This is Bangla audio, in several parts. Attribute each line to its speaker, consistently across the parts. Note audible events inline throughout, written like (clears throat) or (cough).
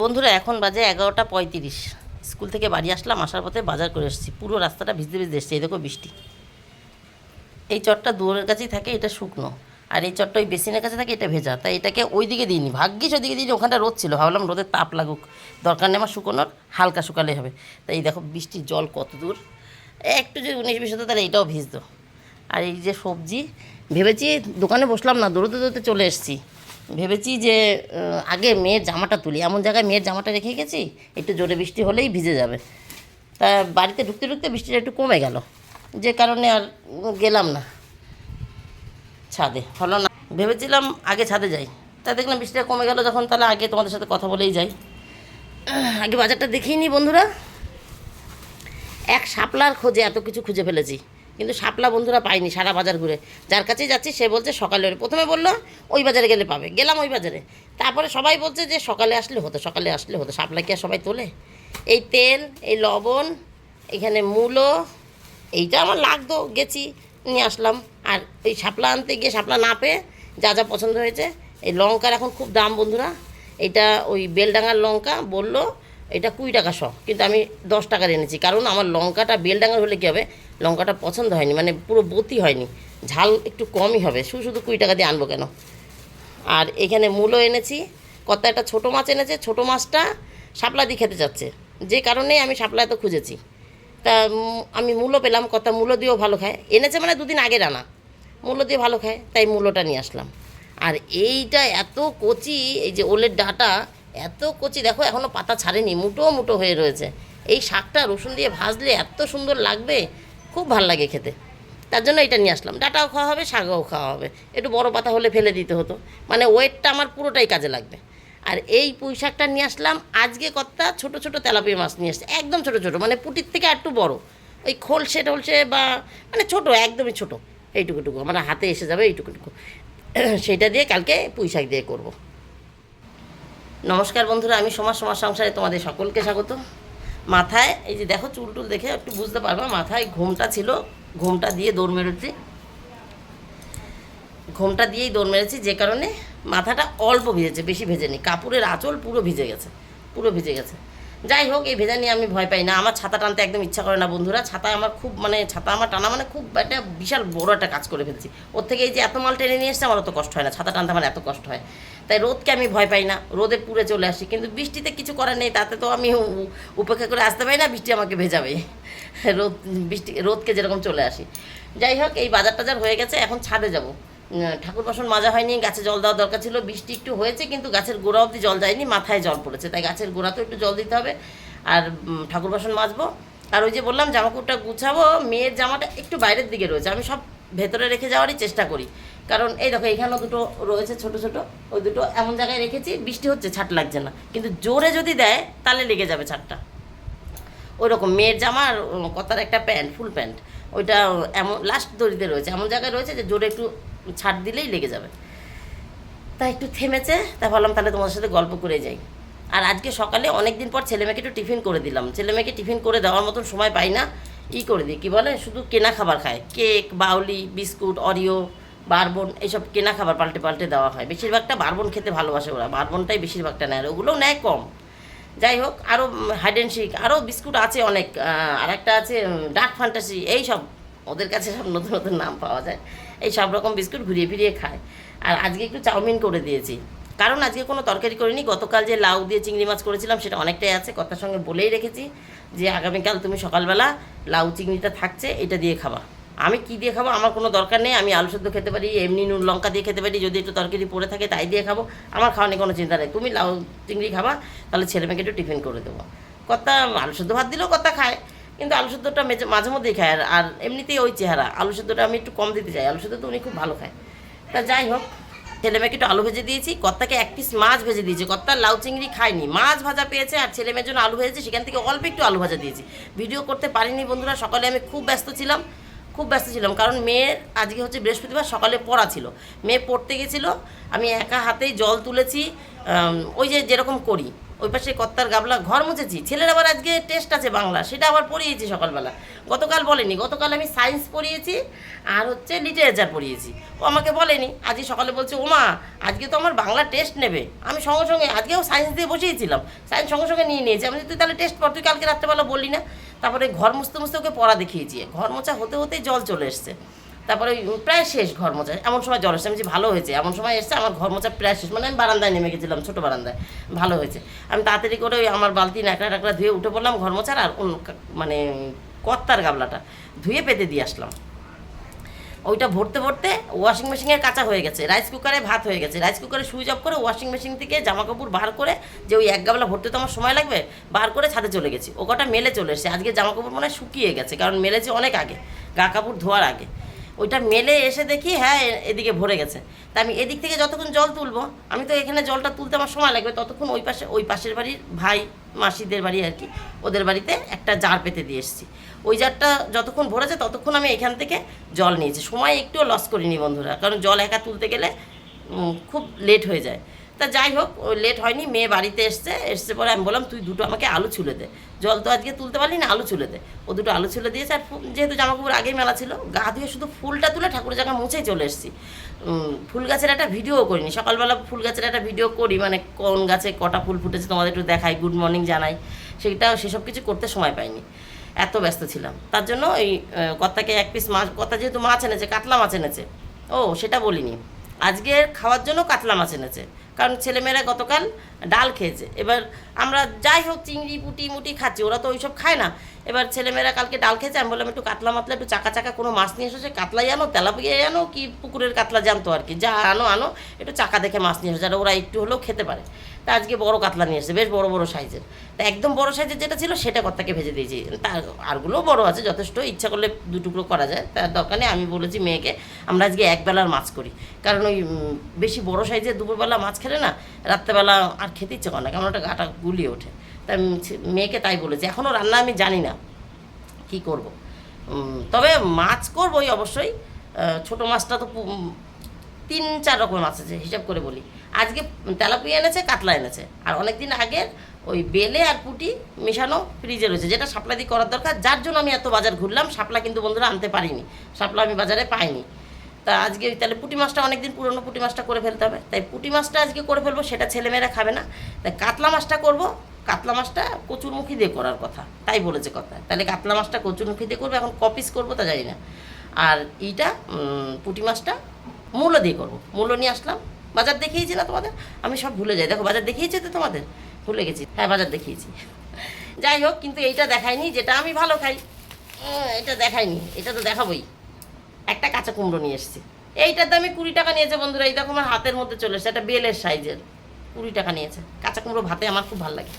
Speaker 1: বন্ধুরা, এখন বাজে এগারোটা পঁয়ত্রিশ। স্কুল থেকে বাড়ি আসলাম, আসার পথে বাজার করে এসেছি। পুরো রাস্তাটা ভিজতে ভিজতে এসেছি, এই দেখো বৃষ্টি। এই চটটা দুয়ারের কাছেই থাকে, এটা শুকনো। আর এই চটটা ওই বেসিনের কাছে থাকে, এটা ভেজা। তাই এটাকে ওই দিকে দিইনি, ভাগ্যিস ওইদিকে দিইনি, ওখানটা রোদ ছিল। ভাবলাম রোদের তাপ লাগুক। দরকার নেই আমার শুকোনোর, হালকা শুকালে হবে। তাই এই দেখো বৃষ্টির জল কত দূর। একটু যদি উনিশ বিশ হতো তাহলে এটাও ভিজতো। আর এই যে সবজি, ভেবেছি দোকানে বসলাম না, দৌড়তে দৌড়তে চলে এসেছি। ভেবেছি যে আগে মেয়ের জামাটা তুলি। এমন জায়গায় মেয়ের জামাটা রেখে গেছি, একটু জোরে বৃষ্টি হলেই ভিজে যাবে। তা বাড়িতে ঢুকতে ঢুকতে বৃষ্টিটা একটু কমে গেল। যে কারণে আর গেলাম না ছাদে। হলো না। ভেবেছিলাম আগে ছাদে যাই। তা দেখলাম বৃষ্টিটা কমে গেল, যখন তাহলে আগে তোমাদের সাথে কথা বলেই যাই। আগে বাজারটা দেখিয়ে নি বন্ধুরা। এক শাপলার খোঁজে এত কিছু খুঁজে ফেলেছি। কিন্তু শাপলা বন্ধুরা পাইনি সারা বাজার ঘুরে। যার কাছেই যাচ্ছি, সে বলছে সকালে প্রথমে বলল, ওই বাজারে গেলে পাবে। গেলাম ওই বাজারে। তারপরে সবাই বলছে যে সকালে আসলে হতো, সকালে আসলে হতো। শাপলা কি আর সবাই তোলে? এই তেল, এই লবণ, এখানে মূলো, এইটা আমার লাগতো, গেছি, নিয়ে আসলাম। আর ওই শাপলা আনতে গিয়ে শাপলা না পেয়ে যা যা পছন্দ হয়েছে, এই লঙ্কার এখন খুব দাম বন্ধুরা। এটা ওই বেলডাঙ্গার লঙ্কা বলল এটা কুড়ি টাকা শ কিন্তু আমি দশ টাকার এনেছি। কারণ আমার লঙ্কাটা বেলডাঙ্গার হলে কী হবে? লঙ্কাটা পছন্দ হয়নি মানে পুরো বতি হয়নি। ঝাল একটু কমই হবে। শুধু শুধু কুড়ি টাকা দিয়ে আনব কেন? আর এখানে মূলো এনেছি কত একটা ছোটো মাছ এনেছে, ছোটো মাছটা শাপলা দিয়ে খেতে যাচ্ছে। যে কারণেই আমি শাপলা এত খুঁজেছি। তা আমি মূলো পেলাম কত মূলো দিয়েও ভালো খায়। এনেছে মানে দুদিন আগে রানা মূলো দিয়ে ভালো খায়, তাই মূলোটা নিয়ে আসলাম। আর এইটা এত কচি, এই যে ওলের ডাটা এত কচি, দেখো এখনও পাতা ছাড়েনি, মুটো মুটো হয়ে রয়েছে। এই শাকটা রসুন দিয়ে ভাজলে এত সুন্দর লাগবে, খুব ভালো লাগে খেতে। তার জন্য এটা নিয়ে আসলাম। ডাটাও খাওয়া হবে, শাকও খাওয়া হবে। একটু বড় পাতা হলে ফেলে দিতে হতো। মানে ওয়েটটা আমার পুরোটাই কাজে লাগবে। আর এই পুঁই শাকটা নিয়ে আসলাম। আজকে কত্তা ছোট ছোট তেলাপিয়া মাছ নিয়ে আসছে একদম ছোট ছোট মানে পুটির থেকে একটু বড়। ওই খোলসে টোলসে বা মানে ছোট, একদমই ছোট। এইটুকুটুকু। আমার হাতে এসে যাবে এইটুকুটুকু। সেটা দিয়ে কালকে পুঁই শাক দিয়ে করব। নমস্কার বন্ধুরা, আমি সমাজ সমাজ সংসারে তোমাদের সকলকে স্বাগত। মাথায়, এই যে দেখো চুল টুল দেখে একটু বুঝতে পারবা, মাথায় ঘোমটা ছিল, ঘোমটা দিয়ে দৌড় মেরেছি। ঘোমটা দিয়েই দৌড় মেরেছি, যে কারণে মাথাটা অল্প ভিজেছে, বেশি ভেজেনি। কাপড়ের আঁচল পুরো ভিজে গেছে, পুরো ভিজে গেছে। যাই হোক, এই ভেজা নিয়ে আমি ভয় পাই না, আমার ছাতা টানতে একদম ইচ্ছা করে না বন্ধুরা। ছাতা আমার খুব মানে ছাতা আমার টানা মানে খুব একটা বিশাল বড় একটা কাজ করে ফেলছি। ওর থেকে এই যে এত মাল টেনে নিয়ে এসছে আমার অত কষ্ট হয় না, ছাতা টানতে আমার এত কষ্ট হয়। তাই রোদকে আমি ভয় পাই না, রোদে পুড়ে চলে আসি। কিন্তু বৃষ্টিতে কিছু করার নেই, তাতে তো আমি উপেক্ষা করে আসতে পারি না, বৃষ্টি আমাকে ভেজাবে। রোদ, বৃষ্টি, রোদকে যেরকম চলে আসি। যাই হোক, এই বাজার টাজার হয়ে গেছে, এখন ছাদে যাব। ঠাকুর বাসন মাজা হয়নি, গাছে জল দেওয়ার দরকার ছিল, বৃষ্টি একটু হয়েছে, কিন্তু গাছের গোড়া অবধি জল যায়নি, মাথায় জল পড়েছে। তাই গাছের গোড়াতেও একটু জল দিতে হবে, আর ঠাকুর বাসন মাজবো। আর ওই যে বললাম, জামাকাপড়টা গুছাবো, মেয়ের জামাটা একটু বাইরের দিকে রয়েছে, আমি সব ভেতরে রেখে যাওয়ারই চেষ্টা করি। কারণ এই দেখো, এখানেও দুটো রয়েছে ছোট ছোট, ওই দুটো এমন জায়গায় রেখেছি, বৃষ্টি হচ্ছে, ছাট লাগছে না। কিন্তু জোরে যদি দেয়, তাহলে লেগে যাবে ছাটটা। ওই রকম মেয়ের জামা আর কতার একটা প্যান্ট, ফুল প্যান্ট। ওইটা এমন লাস্ট দড়িতে রয়েছে। এমন জায়গায় রয়েছে যে জোরে একটু ছাড় দিলেই লেগে যাবে। তা একটু থেমেছে, তা ভাবলাম তাহলে তোমাদের সাথে গল্প করে যাই। আর আজকে সকালে অনেক দিন পর ছেলে মেয়েকে একটু টিফিন করে দিলাম। ছেলে মেয়েকে টিফিন করে দেওয়ার মতন সময় পাই না। ই করে দিই, কী বলে? শুধু কেনা খাবার খায়। কেক, বাউলি, বিস্কুট, অরিও বারবন এইসব কেনা খাবার পাল্টে পাল্টে দেওয়া হয়। বেশিরভাগটা বারবন খেতে ভালোবাসে ওরা, বারবনটাই বেশিরভাগটা নেয় ওগুলোও নেয় কম। যাই হোক আরও হাইড অ্যান্ড শিক আরও বিস্কুট আছে অনেক আর একটা আছে ডার্ক ফ্যান্টাসি এই সব, ওদের কাছে সব নতুন নতুন নাম পাওয়া যায়। এই সব রকম বিস্কুট ঘুরিয়ে ফিরিয়ে খায়। আর আজকে একটু চাউমিন করে দিয়েছি। কারণ আজকে কোনো তরকারি করিনি, গতকাল যে লাউ দিয়ে চিংড়ি মাছ করেছিলাম সেটা অনেকটাই আছে, কথার সঙ্গে বলেই রেখেছি যে আগামীকাল তুমি সকালবেলা লাউ চিংড়িটা থাকছে, এটা দিয়ে খাবা। আমি কি দিয়ে খাব? আমার কোনো দরকার নেই। আমি আলু সেদ্ধ খেতে পারি, এমনি নুন লঙ্কা দিয়ে খেতে পারি, যদি একটু তরকারি পড়ে থাকে তাই দিয়ে খাব। আমার খাওয়া নিয়ে কোনো চিন্তা নেই। তুমি লাউ চিংড়ি খাবা, তাহলে ছেলে মেয়েকে একটু টিফিন করে দেবো। কর্তা আলু সেদ্ধ ভাত দিলেও কর্তা খায়, কিন্তু আলু সেদ্ধটা মেঝে- মধ্যেই খায়। আর- এমনিতেই ওই চেহারা, আলু সেদ্ধটা আমি একটু কম দিতে চাই। আলু সেদ্ধ তো উনি খুব ভালো খায়। তা যাই হোক, ছেলে মেয়েকে একটু আলু ভেজে দিয়েছি। কর্তাকে এক পিস মাছ ভেজে দিয়েছি। কর্তার লাউ চিংড়ি খায়নি। মাছ ভাজা পেয়েছে আর ছেলে মেয়ের জন্য আলু ভেজেছে। সেখান থেকে অল্প একটু আলু ভাজা দিয়েছি। ভিডিও করতে পারিনি বন্ধুরা, সকালে আমি খুব ব্যস্ত ছিলাম। খুব ব্যস্ত ছিলাম, কারণ মেয়ের আজকে হচ্ছে বৃহস্পতিবার, সকালে পড়া ছিল। মেয়ে পড়তে গেছিল, আমি একা হাতেই জল তুলেছি ওই যে যেরকম করি। ওই পাশে কত্তার গাবলা ঘর মুছেছি। ছেলের আবার আজকে টেস্ট আছে বাংলা, সেটা আবার পড়িয়েছি সকালবেলা। গতকাল বলেনি, গতকাল আমি সায়েন্স পড়িয়েছি আর হচ্ছে লিটারেচার পড়িয়েছি। ও আমাকে বলেনি আজকে সকালে বলছে, ওমা, আজকে তো আমার বাংলা টেস্ট নেবে। আমি সঙ্গে সঙ্গে আজকেও সায়েন্স দিয়ে বসিয়েছিলাম। সায়েন্স সঙ্গে সঙ্গে নিয়ে নিয়েছি। আমি তুই তাহলে টেস্ট পর তুই কালকে রাত্রেবেলা বললি না? তারপরে ঘর মুছতে মুছতে ওকে পড়া দেখিয়েছি। ঘর মোছা হতে হতেই জল চলে এসছে। তারপরে প্রায় শেষ ঘর মোছা। এমন সময় জল এসছে। আমি বলছি, ভালো হয়েছে। এমন সময় এসছে আমার ঘর মোছা প্রায় শেষ। মানে আমি বারান্দায় নেমে গেছিলাম ছোটো বারান্দায়। ভালো হয়েছে। আমি তাড়াতাড়ি করে ওই আমার বালতি ন্যাকড়া টাকড়া ধুয়ে উঠে পড়লাম ঘর মোচার আর মানে কর্তার গাবলাটা ধুয়ে পেতে দিয়ে আসলাম। ওইটা ভরতে ভরতে ওয়াশিং মেশিনের কাঁচা হয়ে গেছে। রাইস কুকারে ভাত হয়ে গেছে। রাইস কুকারে সুইচ অফ করে ওয়াশিং মেশিন থেকে জামা কাপড় বার করে যে ওই এক গাবলা ভরতে তো আমার সময় লাগবে বার করে ছাদে চলে গেছি। ও কটা মেলে চলে এসেছে। আজকে জামা কাপড় মনে শুকিয়ে গেছে কারণ মেলেছে অনেক আগে। গা কাপড় ধোয়ার আগে। ওইটা মেলে এসে দেখি হ্যাঁ এদিকে ভরে গেছে। তা আমি এদিক থেকে যতক্ষণ জল তুলবো, আমি তো এখানে জলটা তুলতে আমার সময় লাগবে, ততক্ষণ ওই পাশে, ওই পাশের বাড়ির ভাই, মাসিদের বাড়ি আর কি, ওদের বাড়িতে একটা জার পেতে দিয়ে এসেছি। ওই জারটা যতক্ষণ ভরেছে ততক্ষণ আমি এখান থেকে জল নিয়েছি। সময় একটুও লস করিনি বন্ধুরা, কারণ জল একা তুলতে গেলে খুব লেট হয়ে যায়। তা যাই হোক লেট হয়নি, মেয়ে বাড়িতে এসছে এসছে পরে আমি বললাম, তুই দুটো আমাকে আলু ছুলে দে। জল তো আজকে তুলতে পারলি না, আলু ছুলে দে। ও দুটো আলু ছুলে দিয়েছে, আর যেহেতু জামা কাপড় আগেই মেলা ছিল, গা ধুয়ে শুধু ফুলটা তুলে ঠাকুরের জায়গা মুছেই চলে এসেছি। ফুল গাছের একটা ভিডিও করিনি। সকালবেলা ফুল গাছের একটা ভিডিও করি মানে কোন গাছে কটা ফুল ফুটেছে তোমাদের একটু দেখাই গুড মর্নিং জানাই। সেটা সেসব কিছু করতে সময় পাইনি। এত ব্যস্ত ছিলাম। তার জন্য এই কর্তাকে এক পিস মাছ কর্তা যেহেতু মাছ এনেছে, কাতলা মাছ এনেছে, ও সেটা বলিনি। আজকে খাওয়ার জন্য কাতলা মাছ এনেছে। কারণ ছেলেমেয়েরা গতকাল ডাল খেয়েছে। এবার আমরা যাই হোক, চিংড়ি, পুটি, মুটি খাচ্ছি, ওরা তো ওইসব খায় না। এবার ছেলেমেয়েরা কালকে ডাল খেয়েছে, আমি বললাম, একটু কাতলা মাতলা, একটু চাকা চাকা কোনো মাছ নিয়ে এসেছে? কাতলাই আনো, তেলাপিয়া আনো, কি পুকুরের কাতলা জানতো আর কি? যা আনো আনো, একটু চাকা দেখে মাছ নিয়ে এসেছে। আর ওরা একটু হলেও খেতে পারে। তা আজকে বড় কাতলা নিয়ে এসেছে, বেশ বড় বড় সাইজের। তা একদম বড় সাইজের যেটা ছিল সেটা কর্তাকে ভেজে দিয়েছি। তার আরগুলোও বড় আছে, যথেষ্ট। ইচ্ছা করলে দু টুকরো করা যায়। তার দরকার নেই, আমি বলেছি মেয়েকে, আমরা আজকে একবেলার মাছ করি। কারণ ওই বেশি বড় সাইজের দুপুরবেলা মাছ খেলে না, রাত্রেবেলা আর খেতে ইচ্ছে করে না। কেমন একটা গাটা গুলিয়ে ওঠে। ছে- মেয়েকে তাই বলেছি। এখনও রান্না আমি জানি না কি করব। তবে মাছ করবই অবশ্যই। ছোট মাছটা তো তিন, চার রকমের মাছ আছে, হিসাব করে বলি। আজকে তেলাপিয়া এনেছে, কাতলা এনেছে। আর অনেক দিন আগের ওই বেলে আর পুটি মেশানো ফ্রিজে রয়েছে, যেটা সাপ্লাই দিয়ে করার দরকার। যার জন্য আমি এত বাজার ঘুরলাম, শাপলা কিন্তু বন্ধুরা আনতে পারিনি। শাপলা আমি বাজারে পাইনি। তা আজকে তাহলে পুটি মাছটা অনেক দিন পুরনো পুঁটি মাছটা করে ফেলতে হবে। তাই পুঁটি মাছটা আজকে করে ফেলব, সেটা ছেলেমেয়েরা খাবে না। তাই কাতলা মাছটা করব। কাতলা মাছটা কচুরমুখী দিয়ে করার কথা। তাই বলেছে কথা। তাহলে কাতলা মাছটা কচুরমুখী দিয়ে করব, এখন কপিস করব তা জানি না। আর এইটা পুঁটি মাছটা মূলো দিয়ে করব। মূলো নিয়ে আসলাম। বাজার দেখিয়েছি না তোমাদের? আমি সব ভুলে যাই। দেখো, বাজার দেখিয়েছি তো তোমাদের? ভুলে গেছি। হ্যাঁ বাজার দেখিয়েছি। যাই হোক, কিন্তু এইটা দেখাইনি যেটা আমি ভালো খাই। এটা দেখাইনি এটা তো দেখাবোই। একটা কাঁচা কুমড়ো নিয়ে এসেছি। এইটার দামে কুড়ি টাকা নিয়েছে বন্ধুরা। এই দেখো, আমার হাতের মধ্যে চলে এসেছে। একটা বেলের সাইজের। কুড়ি টাকা নিয়েছে। কাঁচা কুমড়ো ভাতে আমার খুব ভালো লাগে।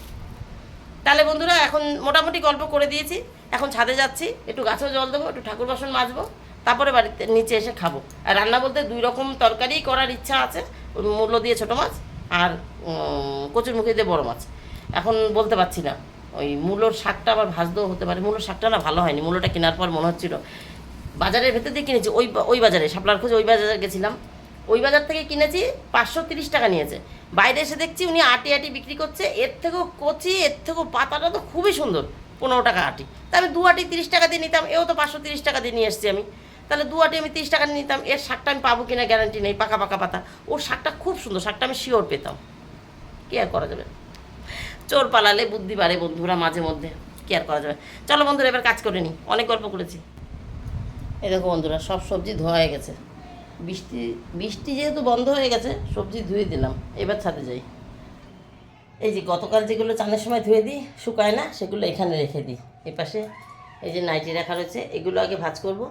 Speaker 1: তাহলে বন্ধুরা, এখন মোটামুটি গল্প করে দিয়েছি। এখন ছাদে যাচ্ছি। একটু গাছেও জল দেবো, একটু ঠাকুর বাসন মাজবো। তারপরে বাড়িতে নিচে এসে খাব। আর রান্না বলতে দুই রকম তরকারি করার ইচ্ছা আছে মূল্য দিয়ে ছোটো মাছ আর কচুর মুখে দিয়ে বড় মাছ। এখন বলতে পারছি না, ওই মূলোর শাকটা আবার ভাজতেও হতে পারে। মূলোর শাকটা না ভালো হয়নি, মূলোটা কেনার পর মনে হচ্ছিল। বাজারের ভেতর দিয়ে কিনেছি, ওই ওই বাজারে, শাপলার খোঁজে ওই বাজারে গেছিলাম। ওই বাজার থেকে কিনেছি পাঁচশো তিরিশ টাকা নিয়েছে। বাইরে এসে দেখছি উনি আটি আটি বিক্রি করছে। এর থেকেও কচি, এর থেকেও পাতাটা তো খুবই সুন্দর, পনেরো টাকা আটি। তা আমি দু আটি তিরিশ টাকা দিয়ে নিতাম, এও তো পাঁচশো তিরিশ টাকা দিয়ে নিয়ে এসেছি আমি। তাহলে দু আটি আমি তিরিশ টাকা নিতাম, এর শাকটা আমি পাবো কিনা গ্যারান্টি নেই, পাকা পাকা পাতা। ওর শাকটা খুব সুন্দর, শাকটা আমি শিওর পেতাম। কি আর করা যাবে? চোর পালালে বুদ্ধি বাড়ে বন্ধুরা মাঝে মধ্যে, কি আর করা যাবে? চলো বন্ধুরা, এবার কাজ করে নিই অনেক গল্প করেছি। এই দেখো বন্ধুরা, সব সবজি ধোয়া হয়ে গেছে। বৃষ্টি বৃষ্টি যেহেতু বন্ধ হয়ে গেছে, সবজি ধুয়ে দিলাম, এবার ছাদে যাই। এই যে গতকাল যেগুলো চানের সময় ধুয়ে দিই, শুকায় না, সেগুলো এখানে রেখে দিই। এপাশে এই যে নাইটি রাখা রয়েছে, এগুলো আগে ভাজ করব।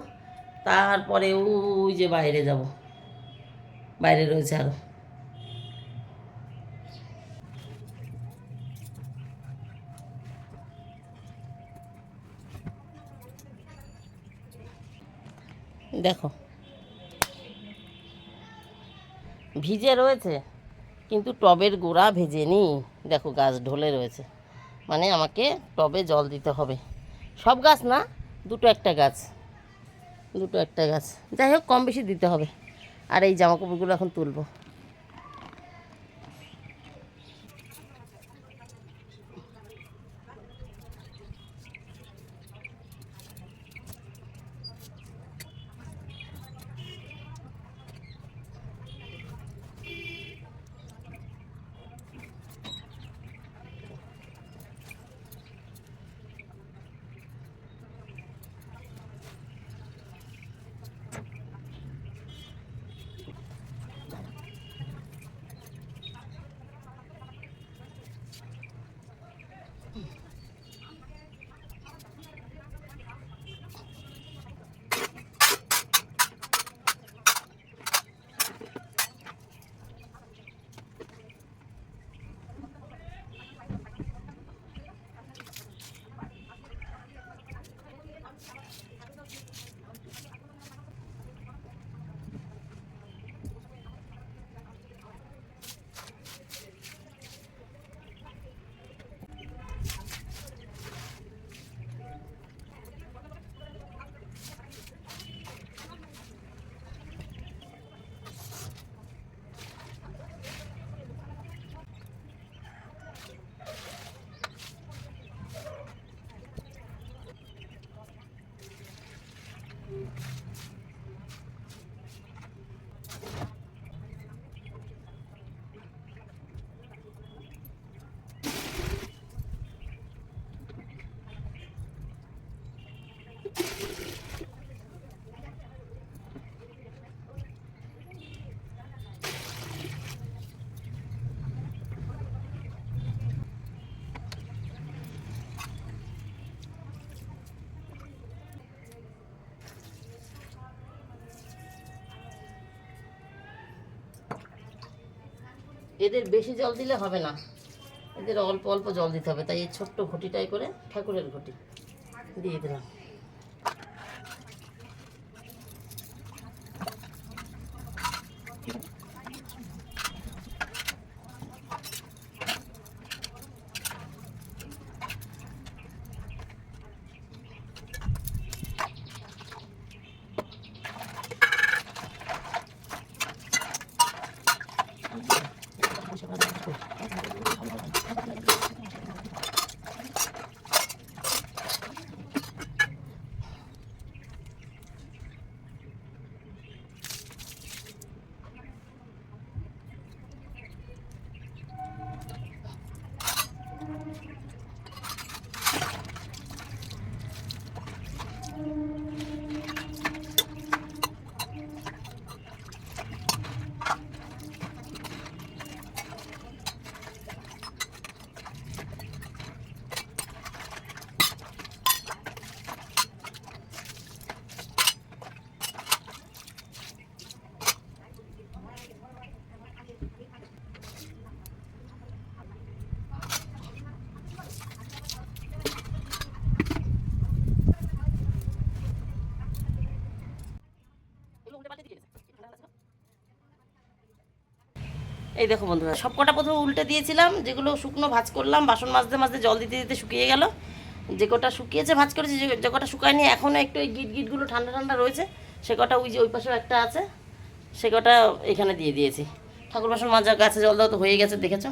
Speaker 1: তারপরে ওই যে বাইরে যাব। বাইরে রয়েছে আরও দেখো। ভিজে রয়েছে, কিন্তু টবের গোড়া ভেজেনি। দেখো গাছ ঢলে রয়েছে। মানে আমাকে টবে জল দিতে হবে। সব গাছ না, দুটো একটা গাছ। দুটো একটা গাছ। যাই হোক কম বেশি দিতে হবে। আর এই জামাকাপড়গুলো এখন তুলবো। এদের বেশি জল দিলে হবে না। এদের অল্প অল্প জল দিতে হবে, তাই এই ছোট্ট ঘটিটাই করে ঠাকুরের ঘটি দিয়ে দিলাম। এই দেখো বন্ধুরা সব কটা প্রথমে উল্টে দিয়েছিলাম, যেগুলো শুকনো ভাজ করলাম, বাসন মাজতে মাজতে জল দিতে দিতে শুকিয়ে গেল। যে কটা শুকিয়েছে, ভাজ করেছি, যে- কটা শুকায়নি এখনও একটু এই গিট গিটগুলো ঠান্ডা ঠান্ডা রয়েছে, সে কটা ওই যে ওই পাশেও একটা আছে, সে কটা এখানে দিয়ে দিয়েছি। ঠাকুর বাসন মাজা গাছে জল দেওয়া তো হয়ে গেছে, দেখেছ?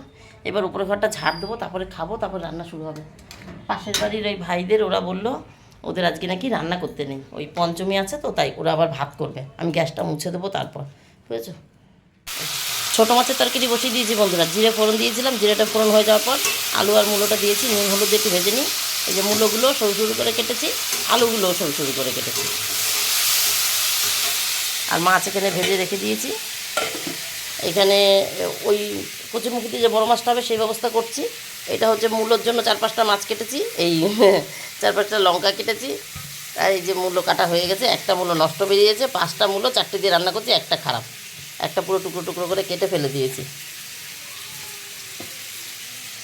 Speaker 1: এবার উপরে ঘরটা ঝাড় দেবো, তারপরে খাব, তারপরে রান্না শুরু হবে। পাশের বাড়ির ওই ভাইদের ওরা বলল ওদের আজকে নাকি রান্না করতে নেই। ওই পঞ্চমী আছে তো, তাই ওরা আবার ভাত করবে। আমি গ্যাসটা মুছে দেবো তারপর, বুঝেছ? ছোটো মাছের তরকারি বসিয়ে দিয়েছি বন্ধুরা, জিরে ফোড়ন দিয়েছিলাম, জিরেটা ফোড়ন হয়ে যাওয়ার পর আলু আর মূলোটা দিয়েছি, নুন, হলুদ একটু ভেজে নিই। এই যে মূলোগুলো সরু সরু করে কেটেছি আলুগুলোও সরু সরু করে কেটেছি। আর মাছ এখানে ভেজে রেখে দিয়েছি। এখানে ওই কচুরমুখিতে যে বড় মাছটা হবে, সেই ব্যবস্থা করছি। এটা হচ্ছে মূলোর জন্য চার পাঁচটা মাছ কেটেছি। এই (laughs) চার পাঁচটা লঙ্কা কেটেছি। আর এই যে মূলো কাটা হয়ে গেছে, একটা মূলো নষ্ট বেরিয়েছে, পাঁচটা মূলো চারটে দিয়ে রান্না করছি, একটা খারাপ। একটা পুরো টুকরো টুকরো করে কেটে ফেলে দিয়েছি।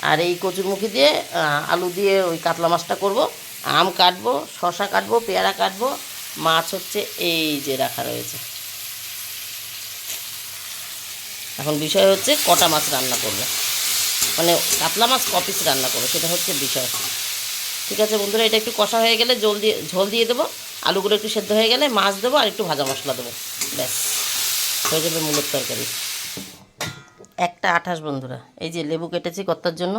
Speaker 1: আর এই কচুরমুখী দিয়ে আলু দিয়ে ওই কাতলা মাছটা করব, আম কাটবো শশা কাটবো, পেয়ারা কাটবো। মাছ হচ্ছে এই যে রাখা রয়েছে। এখন বিষয় হচ্ছে কটা মাছ রান্না করবে। মানে কাতলা মাছ কপিস রান্না করবে, সেটা হচ্ছে বিষয়। ঠিক আছে বন্ধুরা, এটা একটু কষা হয়ে গেলে জল দিয়ে, ঝোল দিয়ে দেবো। আলুগুলো একটু সেদ্ধ হয়ে গেলে মাছ দেবো আর একটু ভাজা মশলা দেবো। ব্যাস, হয়ে যাবে মূলের তরকারি। একটা আঠাশ বন্ধুরা, এই যে লেবু কেটেছি কর্তার জন্য,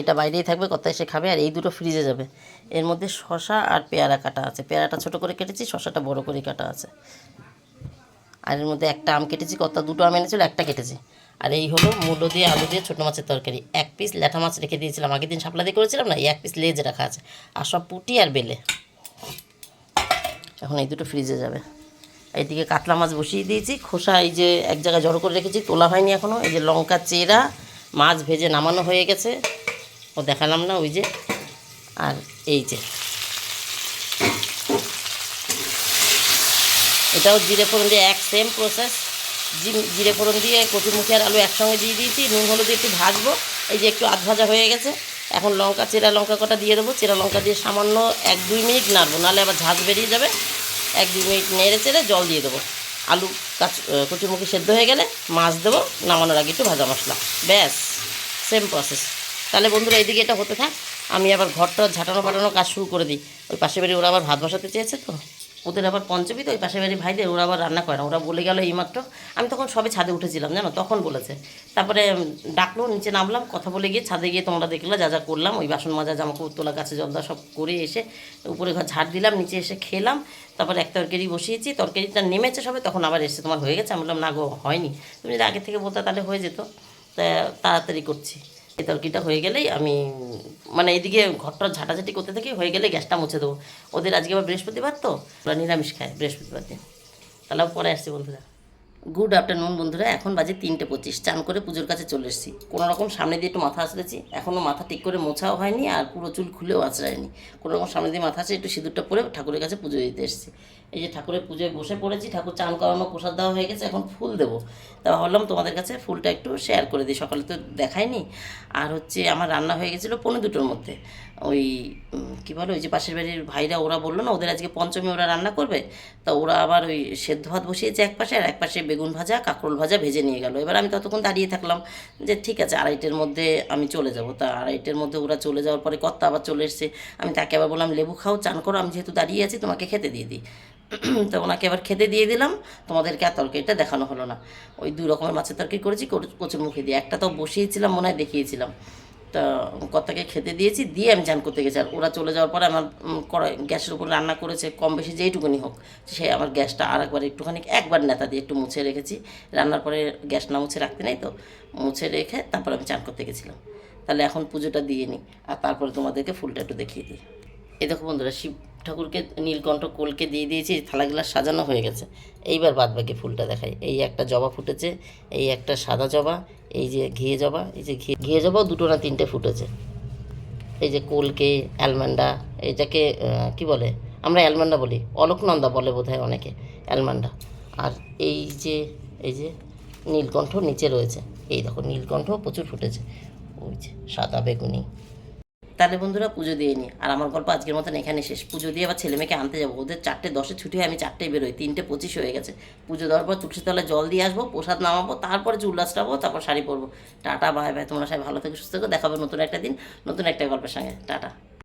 Speaker 1: এটা বাইরেই থাকবে কর্তা এসে খাবে আর এই দুটো ফ্রিজে যাবে। এর মধ্যে শশা আর পেয়ারা কাটা আছে। পেয়ারাটা ছোট করে কেটেছি শশাটা বড় করে কাটা আছে। আর এর মধ্যে একটা আম কেটেছি, কত দুটো আম এনেছিল, একটা কেটেছি। আর এই হলো মূলো দিয়ে, আলু দিয়ে ছোটো মাছের তরকারি। এক পিস ল্যাঠা মাছ রেখে দিয়েছিলাম। আগের দিন শাপলা দিয়ে করেছিলাম না এক পিস লেজ রাখা আছে। আর সব পুটি আর বেলে। এখন এই দুটো ফ্রিজে যাবে। এইদিকে কাতলা মাছ বসিয়ে দিয়েছি। খোসা এই যে এক জায়গায় জড়ো করে রেখেছি, তোলা হয়নি এখনও এই যে লঙ্কা, চেরা, মাছ ভেজে নামানো হয়ে গেছে। ও দেখালাম না ওই যে। আর এই যে এটাও জিরে ফোড়ন দিয়ে এক সেম প্রসেস জিরে ফোড়ন দিয়ে কচুরমুখী আর আলু একসঙ্গে দিয়ে দিয়েছি। নুন, হলুদ একটু ভাজবো। এই যে একটু আধ ভাজা হয়ে গেছে। এখন লঙ্কা, চেরা লঙ্কা কটা দিয়ে দেবো। চেরা লঙ্কা দিয়ে সামান্য এক, দুই মিনিট নাড়বো। নাহলে আবার ঝাঁজ বেরিয়ে যাবে। এক, দুই মিনিট নেড়ে চেড়ে জল দিয়ে দেবো। আলু কাচ কচুরমুখী সেদ্ধ হয়ে গেলে মাছ দেবো। নামানোর আগে একটু ভাজা মশলা। ব্যাস সেম প্রসেস তাহলে বন্ধুরা, এইদিকে এটা হতে থাক। আমি আবার ঘরটা ঝাঁটানো ফাটানো কাজ শুরু করে দিই। ওই পাশে বাড়ি ওরা আবার ভাত বসাতে চেয়েছে তো। ওদের আবার পঞ্চমী তো, ওই পাশে বাড়ি ভাইদের, ওরা আবার রান্না করে ওরা বলে গেল এইমাত্র, আমি তখন সবে ছাদে উঠেছিলাম, জানো? তখন বলেছে। তারপরে ডাকলো, নিচে নামলাম, কথা বলে গিয়ে ছাদে গিয়ে তোমরা দেখলে যা যা করলাম, ওই বাসন মাজা জামা কাপড় তোলা, গাছে জলদা সব করে এসে উপরে ঘর ঝাড় দিলাম, নিচে এসে খেলাম। তারপর এক তরকারি বসিয়েছি, তরকারিটা নেমেছে সবে, তখন আবার এসে তোমার হয়ে গেছে? আমি বললাম, না গো, হয়নি। তুমি যদি আগে থেকে বলতে তাহলে হয়ে যেত। তা, তাড়াতাড়ি করছি। এই তরকিটা হয়ে গেলেই আমি মানে এইদিকে ঘরটা ঝাঁটাঝাঁটি করতে থাকি, হয়ে গেলে গ্যাসটা মুছে দেবো। ওদের আজকে আবার বৃহস্পতিবার তো? ওরা নিরামিষ খায় বৃহস্পতিবার দিন। তাহলে পরে আসছি বন্ধুরা। গুড আফটারনুন বন্ধুরা, এখন বাজে তিনটে পঁচিশ। চান করে পুজোর কাছে চলে এসেছি। কোনো রকম সামনে দিয়ে একটু মাথা আসলেছি এখনও মাথা ঠিক করে মোছাও হয়নি আর পুরো চুল খুলেও আঁচড়ায়নি কোনো রকম সামনে দিয়ে মাথা আছে একটু সিঁদুরটা পরে ঠাকুরের কাছে পুজো দিতে এসেছি। এই যে ঠাকুরের পুজোয় বসে পড়েছি, ঠাকুর চান করানো, প্রসাদ দেওয়া হয়ে গেছে, এখন ফুল দেবো। তা ভাবলাম তোমাদের কাছে ফুলটা একটু শেয়ার করে দিই, সকালে তো দেখায়নি আর হচ্ছে আমার রান্না হয়ে গেছিল পনেরো দুটোর মধ্যে। ওই কী বলো, ওই যে পাশের বাড়ির ভাইরা, ওরা বলল না, ওদের আজকে পঞ্চমী ওরা রান্না করবে। তা ওরা আবার ওই সেদ্ধ ভাত বসিয়েছে এক পাশে, আর এক পাশে বেগুন ভাজা, কাঁকরোল ভাজা ভেজে নিয়ে গেল। এবার আমি ততক্ষণ দাঁড়িয়ে থাকলাম যে, ঠিক আছে, আড়াইটের মধ্যে আমি চলে যাব। তা আড়াইটের মধ্যে ওরা চলে যাওয়ার পরে কর্তা আবার চলে এসছে। আমি তাকে আবার বললাম, লেবু খাও, চান করো, আমি যেহেতু দাঁড়িয়ে আছি, তোমাকে খেতে দিয়ে দিই। (clears throat) তো ওনাকে এবার খেতে দিয়ে দিলাম। তোমাদেরকে আর তরকারিটা দেখানো হলো না। ওই দুই রকমের মাছের তরকারি করেছি কচুর মুখে দিয়ে। একটা তো বসিয়েছিলাম, মনে হয় দেখিয়েছিলাম। তা কর্তাকে খেতে দিয়েছি, দিয়ে আমি চান করতে গেছি। আর ওরা চলে যাওয়ার পরে আমার গ্যাসের উপর রান্না করেছে, কম বেশি যেইটুকুনি হোক। সে আমার গ্যাসটা আর একবার একটুখানি, একবার নেতা দিয়ে একটু মুছে রেখেছি। রান্নার পরে গ্যাস না মুছে রাখতে নেই তো, মুছে রেখে তারপর আমি চান করতে গেছিলাম। তাহলে এখন পুজোটা দিয়ে নিই আর তারপরে তোমাদেরকে ফুলটা একটু দেখিয়ে দিই। এ দেখো বন্ধুরা, শিব ঠাকুরকে, নীলকণ্ঠ কোলকে দিয়ে দিয়েছি থালা গ্লাস সাজানো হয়ে গেছে। এইবার বাদ বাকি ফুলটা দেখাই। এই একটা জবা ফুটেছে, এই একটা সাদা জবা, এই যে ঘিয়ে জবা, এই যে ঘিয়ে ঘিয়ে জবাও দুটো না তিনটে ফুটেছে। এই যে কোলকে, অ্যালমান্ডা, এটাকে কি বলে? আমরা অ্যালমান্ডা বলি, অলোকনন্দা বলে বোধ হয় অনেকে, অ্যালমান্ডা। আর এই যে এই যে নীলকণ্ঠ নিচে রয়েছে। এই দেখো, নীলকণ্ঠ প্রচুর ফুটেছে। ওই যে সাদা বেগুনি। তাহলে বন্ধুরা পুজো দিয়ে নি। আর আমার গল্প আজকের মতন এখানে শেষ। পুজো দিয়ে আবার ছেলে মেয়েকে আনতে যাব। ওদের চারটে, দশে ছুটি হয়, আমি চারটে বেরোই। তিনটে পঁচিশ হয়ে গেছে। পুজো দেওয়ার পর তুলসীতলায় জল দিয়ে আসব, প্রসাদ নামাবো, তারপরে চুল টাবো তারপর শাড়ি পরবো। টাটা ভাই ভাই তোমরা সবাই ভালো থেকে, সুস্থ থেকো। দেখাবো নতুন একটা দিন, নতুন একটা গল্পের সঙ্গে। টাটা।